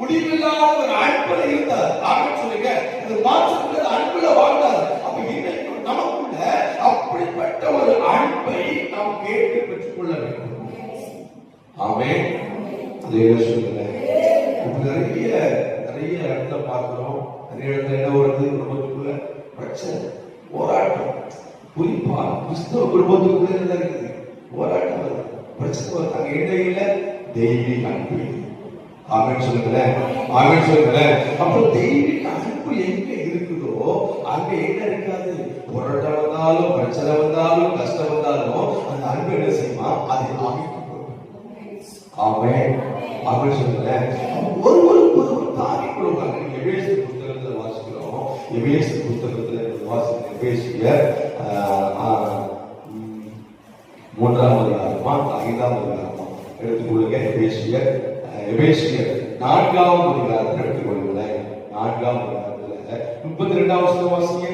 முடிவில்லாத ஒரு அன்புல இருந்தார். ஆமென் சொல்லுங்க அந்த மாற்றத்துல அன்புல வாழ்ந்தார். அப்ப இன்னைக்கு நமக்குள்ள அப்படிப்பட்ட ஒரு அன்பை நாம் கேட்டு பெற்றுக்கொள்ள வேண்டும். ஆமே அதே சொல்லுங்க நிறைய நிறைய இடத்துல பார்க்கிறோம். நிறைய இடத்துல என்ன வருது? குடும்பத்துக்குள்ள பிரச்சனை. போராட்டம். குறிப்பா கிறிஸ்தவ குடும்பத்துக்குள்ள என்ன இருக்குது. போராட்டம் வருது. பிரச்சனை வருது. அங்க இடையில தெய்வீக அன்பு ஆமேன் சொல்லுங்களேன். ஆமேன் சொல்லுங்களேன். அப்போ தெய்வீக அன்பு எங்க இருக்குதோ அங்க என்ன இருக்காது? போராட்டம் வந்தாலும் பிரச்சனை வந்தாலும் கஷ்டம் வந்தாலும் அந்த அன்பு என்ன செய்யுமா? அதை ஆகிட்டு ஆமென். ஆமென் சொல்லுங்களேன். சொல்லலை ஒரு தாங்கி கொடுப்பாங்க நீங்க எபேசு புத்தகத்துல வாசிக்கிறோம். எபேசு புத்தகத்துல வாசிக்கிறோம் எபேசியர் மூன்றாம் அதிகாரமா? ஐந்தாம் அதிகாரமா? எடுத்துக்கொள்ளுங்க. எபேசியர் எபேசியர் நான்காம் அதிகாரத்தை எடுத்துக்கொள்ளுங்களேன். நான்காம் அதிகாரத்துல முப்பத்தி ரெண்டாம் வருஷம் வாசிங்க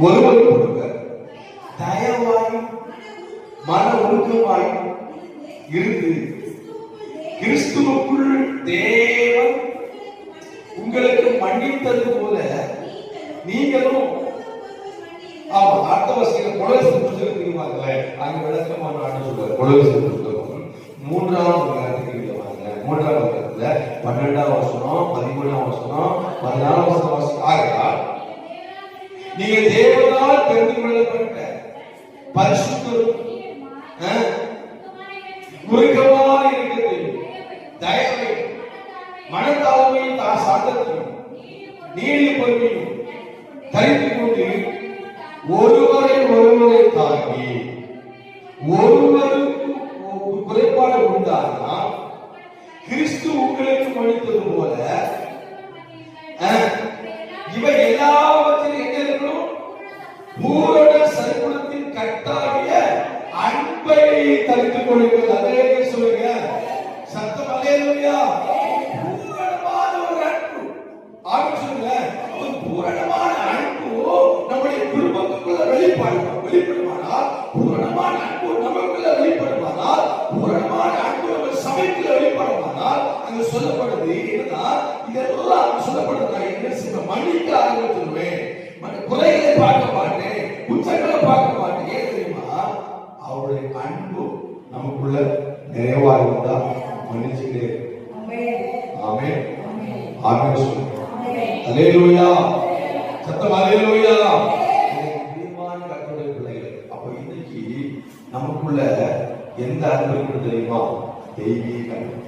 ஒருவர் ஒருவர் தயவாய் மன ஒழுக்கமாய் இருந்து கிறிஸ்துவுக்குள் தேவன் உங்களுக்கு மன்னித்தது போல நீங்களும் ஆமா அடுத்த வருஷம் கொலோசி புத்தகம் தெரியுமாங்களே அங்க விளக்கமான ஆண்டு சொல்றாரு கொலோசி புத்தகம் மூன்றாம் அதிகாரத்துக்கு கீழே வாங்க மூன்றாம் அதிகாரத்துல பன்னெண்டாம் வருஷம் பதிமூணாம் வருஷம் பதினாலாம் வருஷம் வருஷம் ஆகையால் நீங்க தேவனால் தெரிந்து கொள்ளப்பட்ட பரிசுத்தரும் உருக்கமாக இருக்கிறது. தயவு மனத்தாழ்மை தான் சாந்தத்தையும் நீடி பொறுமையும் தரித்து கொண்டு ஒருவரை ஒருவரை தாங்கி ஒருவரும் ஒரு குறைபாடு உண்டானா கிறிஸ்து உங்களுக்கு மன்னித்தது போல அஹ், இவை எல்லாவற்றிலும் என்ன இருக்கணும் பூரண சர்க்குணத்தின் கட்டாகிய அன்பை தரித்துக் கொள்ளுங்கள். அதே சொல்லுங்க. சத்தம் அதே இல்லையா பூரணமான ஒரு அன்பு. ஆமென் சொல்லுங்க. ஒரு பூரணமான அன்பு நம்முடைய குடும்பத்துக்குள்ள வெளிப்பாடு வெளிப்படுமானால் பூரணமான அன்பு நமக்குள்ள வெளிப்படுமானால் பூரணமான அன்பு நம்ம சமயத்தில் வெளிப்படுமானால் அங்கு சொல்லப்படுது. என்னன்னா இதெல்லாம் சொல்லப்படுது. நான் மன்னிக்க ஆரம்பிச்சிருவேன் குறைகளை பார்க்க மாட்டேன் குற்றங்களை பார்க்க மாட்டேன். ஏன் தெரியுமா? அவருடைய அன்பு நமக்குள்ள நிறைவா இருந்தா மன்னிச்சுட்டே சொல்லுங்க சத்தம் நமக்குள்ள எந்த அன்பு தெரியுமா? தெய்வீக அன்பு.